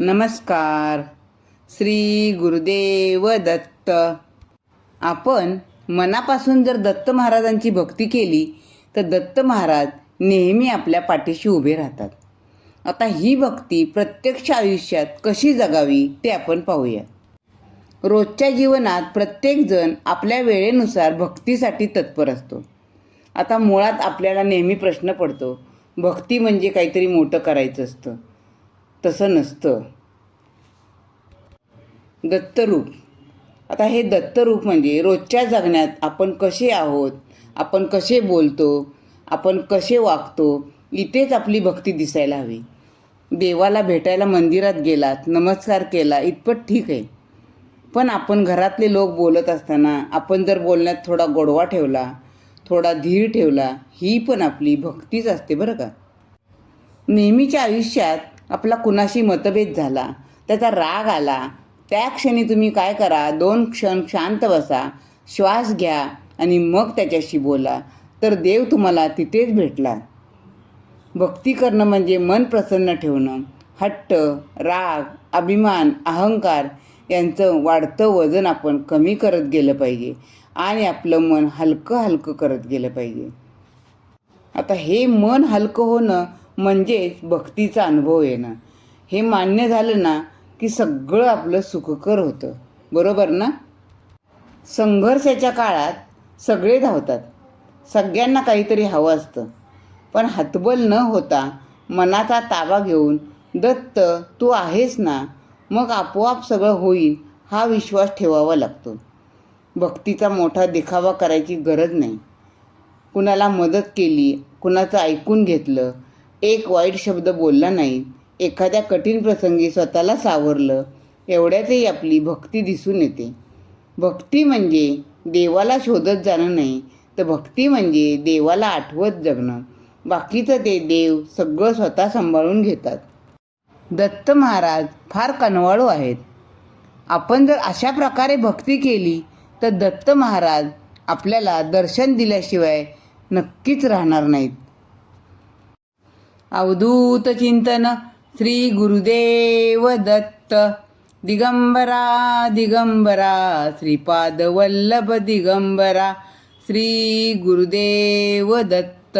नमस्कार. श्री गुरुदेव दत्त. आपण मनापासून जर दत्त महाराजांची भक्ती केली तर दत्त महाराज नेहमी आपल्या पाठीशी उभे राहतात. आता ही भक्ती प्रत्यक्ष आयुष्यात कशी जगावी ते आपण पाहूया. रोजच्या जीवनात प्रत्येकजण आपल्या वेळेनुसार भक्तीसाठी तत्पर असतो. आता मुळात आपल्याला नेहमी प्रश्न पडतो भक्ती म्हणजे काहीतरी मोठं करायचं असतं. तसं नसतं. दत्तरूप. आता हे दत्तरूप म्हणजे रोजच्या जगण्यात आपण कसे आहोत आपण कसे बोलतो आपण कसे वागतो इथेच आपली भक्ती दिसायला हवी. देवाला भेटायला मंदिरात गेलात नमस्कार केला इतपत ठीक आहे. पण आपण घरातले लोक बोलत असताना आपण जर बोलण्यात थोडा गोडवा ठेवला थोडा धीर ठेवला ही पण आपली भक्तीच असते बरं का. नेहमीच्या आयुष्यात आपला कुणाशी मतभेद झाला त्याचा राग आला त्या क्षणी तुम्ही काय करा दोन क्षण शांत बसा श्वास घ्या आणि मग त्याच्याशी बोला. तर देव तुम्हाला तिथेच भेटला. भक्ती करणं म्हणजे मन प्रसन्न ठेवणं. हट्ट राग अभिमान अहंकार यांचं वाढतं वजन आपण कमी करत गेलं पाहिजे आणि आपलं मन हलकं हलकं करत गेलं पाहिजे. आता हे मन हलकं होणं म्हणजेच भक्तीचा अनुभव येणं. हे मान्य झालं ना की सगळं आपलं सुखकर होतं. बरोबर ना? संघर्षाच्या काळात सगळे धावतात. सगळ्यांना काहीतरी हवं असतं. पण हातबल न होता मनाचा ताबा घेऊन दत्त तू आहेस ना? मग आपोआप सगळं होईल हा विश्वास ठेवावा लागतो. भक्तीचा मोठा देखावा करायची गरज नाही. कुणाला मदत केली कुणाचं ऐकून घेतलं एक वाईट शब्द बोलला नाही. एखाद्या कठीण प्रसंगी स्वतःला सावरलं एवढ्यातही आपली भक्ती दिसून येते. भक्ती म्हणजे देवाला शोधत जाणं नाही तर भक्ती म्हणजे देवाला आठवत जगणं. बाकीचं ते देव सगळं स्वतः सांभाळून घेतात. दत्त महाराज फार कनवाळू आहेत. आपण जर अशा प्रकारे भक्ती केली तर दत्त महाराज आपल्याला दर्शन दिल्याशिवाय नक्कीच राहणार नाहीत. अवधूत चिंतन श्री गुरुदेव दत्त। दिगंबरा दिगंबरा श्रीपाद वल्लभ दिगंबरा श्री गुरुदेव दत्त।